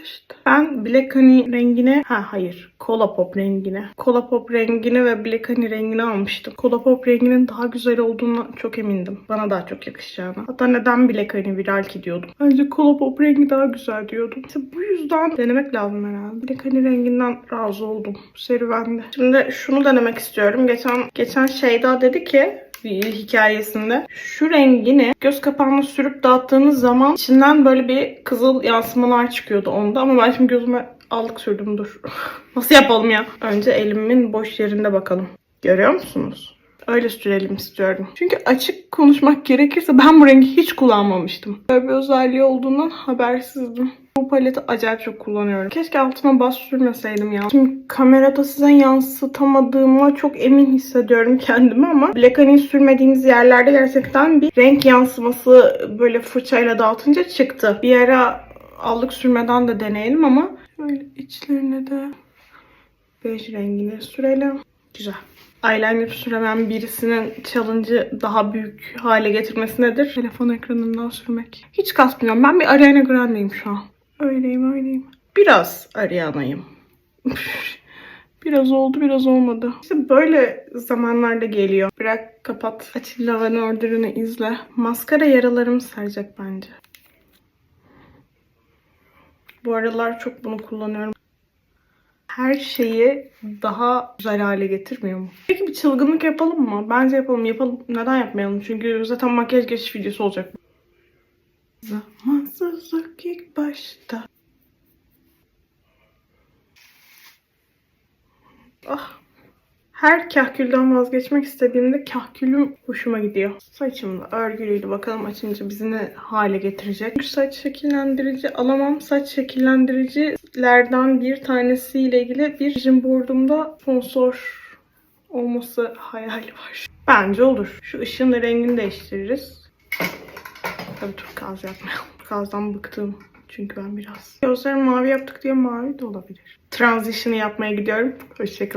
başta. Ben Black Honey rengine, ha hayır, Cola Pop rengine. Cola Pop rengini ve Black Honey rengini almıştım. Cola Pop renginin daha güzel olduğunu çok emindim. Bana daha çok yakışacağına. Hatta neden Black Honey viral ki diyordum. Bence Cola Pop rengi daha güzel diyordum. İşte bu yüzden denemek lazım herhalde. Black Honey renginden razı oldum serüvende. Şimdi şunu denemek istiyorum. Geçen geçen Şeyda dedi ki hikayesinde şu rengini göz kapağına sürüp dağıttığınız zaman içinden böyle bir kızıl yansımalar çıkıyordu onda ama ben şimdi gözüme aldık sürdüm dur. Nasıl yapalım ya? Önce elimin boş yerinde bakalım. Görüyor musunuz? Öyle sürelim istiyorum. Çünkü açık konuşmak gerekirse ben bu rengi hiç kullanmamıştım. Böyle bir özelliği olduğundan habersizdim. Bu paleti acayip çok kullanıyorum. Keşke altıma bas sürmeseydim ya. Şimdi kamerada size yansıtamadığıma çok emin hissediyorum kendimi ama Black Honey sürmediğimiz yerlerde gerçekten bir renk yansıması böyle fırçayla dağıtınca çıktı. Bir ara allık sürmeden de deneyelim ama şöyle içlerine de bej rengini sürelim. Güzel. Eyeliner süremeyen birisinin challenge'ı daha büyük hale getirmesi nedir? Telefon ekranından sürmek. Hiç kasmıyorum. Ben bir Ariana Grande'yim şu an. Öyleyim öyleyim. Biraz Ariana'yım. biraz oldu biraz olmadı. İşte böyle zamanlarda geliyor. Bırak kapat. Atilla Van Order'ını izle. Maskara yaralarımı saracak bence. Bu aralar çok bunu kullanıyorum her şeyi daha güzel hale getirmiyor mu? Peki bir çılgınlık yapalım mı? Bence yapalım. Yapalım. Neden yapmayalım? Çünkü zaten makyaj geçiş videosu olacak. Zamansızlık ilk başta. Ah. Her kahkülden vazgeçmek istediğimde kahkülüm hoşuma gidiyor. Saçımda örgülüydü. Bakalım açınca bizi ne hale getirecek. Saç şekillendirici alamam. Saç şekillendiricilerden bir tanesiyle ilgili bir vision board'umda sponsor olması hayali var. Bence olur. Şu ışığın da rengini değiştiririz. Tabii turkuaz yapmayalım. Turkuazdan bıktım. Çünkü ben biraz. Gözlerimi mavi yaptık diye mavi de olabilir. Transition'ı yapmaya gidiyorum. Hoşçakalın.